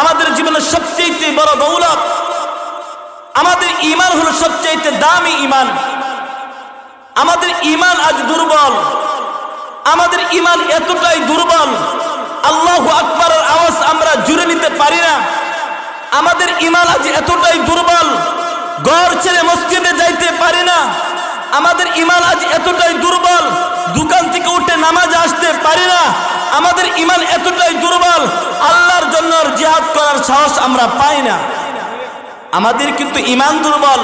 আমাদের জীবনের সবচেয়ে বড় দৌলত, আমাদের ইমান হলো সবচেয়ে দামি ইমান আমাদের ইমান আজ দুর্বল, আমাদের ইমান এতটাই দুর্বল, আল্লাহ আকবরের আওয়াজ আমরা জুড়ে নিতে পারি না। আমাদের ইমান আজ এতটাই দুর্বল, ঘর ছেড়ে মসজিদে যাইতে আমাদের ইমান আজ এতটাই দুর্বল, দোকান থেকে উঠে নামাজ আসতে পারি না। আমাদের ইমান এতটাই দুর্বল, আল্লাহর জন্য জিহাদ করার সাহস আমরা পাই না। আমাদের কিন্তু ইমান দুর্বল।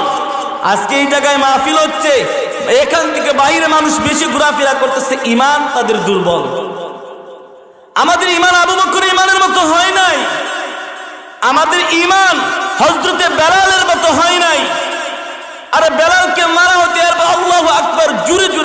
আজকে এই জায়গায় মাহফিল হচ্ছে, এখান থেকে বাইরে মানুষ বেশি ঘোরাফেরা করতেছে ইমান তাদের দুর্বল। আমাদের ইমান আবু বকর ইমানের মতো হয় নাই। আমাদের ইমান হজরতে বেলালের মতো হয় নাই আরে বেলালকে মারা হতে আর আল্লাহ আকবার জুড়ে জুড়ে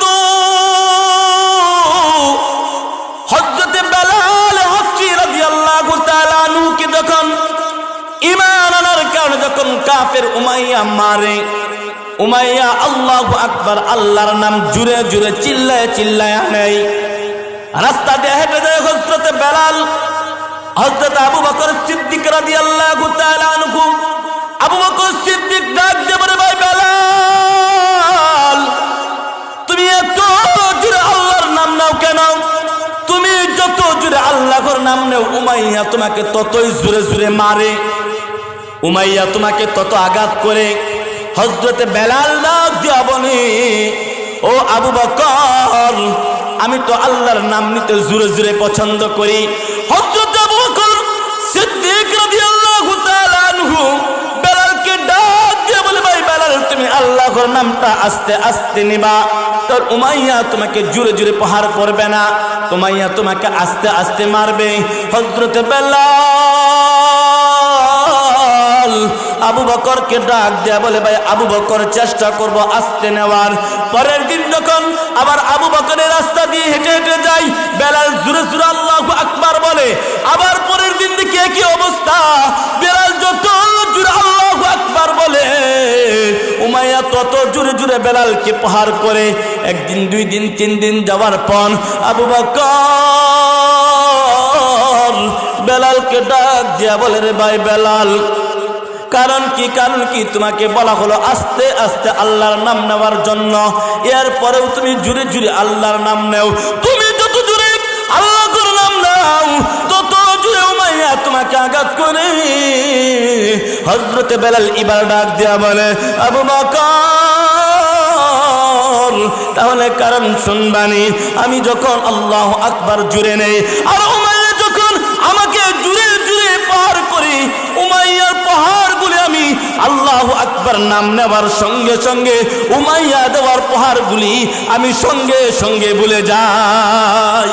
কাফের উমাইয়া মারে। উমাইয়া আল্লাহ আকবার, আল্লাহর নাম জুড়ে জুড়ে চিল্লায় চিল্লায় নেই রাস্তা দিয়ে হেঁটে যায় হজরত বেলাল। হজরত আবু বকর সিদ্দিক রাদি আল্লাহ আবু বকর সিদ্দিক ডাক দিয়ে বলে, ভাই বেলাল, তুমি এত জুড়ে আল্লাহর নাম নাও কেন? তুমি যত জুড়ে আল্লাহর নাম নেও, উমাইয়া তোমাকে ততই জুড়ে জুড়ে মারে। উমাইয়া তোমাকে তত আঘাত করে। হজরতে বেলাল ডাক দিয়া বলে, ও আবু বকর, আমি তো আল্লাহর নাম নিতে জুড়ে জুড়ে পছন্দ করি। হজরত আবু বকর সিদ্দিক রাদিয়াল্লাহু তাআলা আনহু বেলালকে ডাক দিয়ে বলে, ভাই বেলাল, তুমি আল্লাহর নামটা আস্তে আস্তে নিবা। তোর উমাইয়া তোমাকে জুড়ে জুড়ে প্রহার করবে না। উমাইয়া তোমাকে আস্তে আস্তে মারবে। হজরতে বেলাল আবু বকরকে ডাক দেয়া বলে, ভাই, আবু বকর চেষ্টা করব আসতে নেওয়ার। পরের দিন যখন আবার আবু বকরের রাস্তা দিয়ে হেঁটে হেঁটে যাই, বেলাল জুরে জুরে আল্লাহ আকবার বলে, আবার পরের দিন দেখি কি অবস্থা। বেলাল যত জুরে আল্লাহ আকবার বলে, উমাইয়া তত জুড়ে জুড়ে বেলালকে পাহাড় করে, একদিন, দুই দিন, তিন দিন যাওয়ার পর আবু বকর বেলালকে ডাক দিয়া বলে, রে ভাই, বেলাল কারণ কি? কারণ কি? তোমাকে বলা হলো আস্তে আস্তে আল্লাহর নাম নেওয়ার জন্য। এর পরেও তুমি জুড়ে জুড়ে আল্লাহর নাম নেও। তুমি যত জুড়ে আল্লাহর নাম নাও, তত জুড়ে উমাইয়া তোমাকে আঘাত করে। হজরতে বেলাল ইবার ডাক দেয়া বলে, আবু বকর, তাহলে কারণ শুনবানি, আমি যখন আল্লাহ আকবার জুড়ে নেই, আর আল্লাহ নাম নেওয়ার সঙ্গে সঙ্গে উমাইয়া দেওয়ার পাহাড়গুলি আমি সঙ্গে সঙ্গে বলে যাই।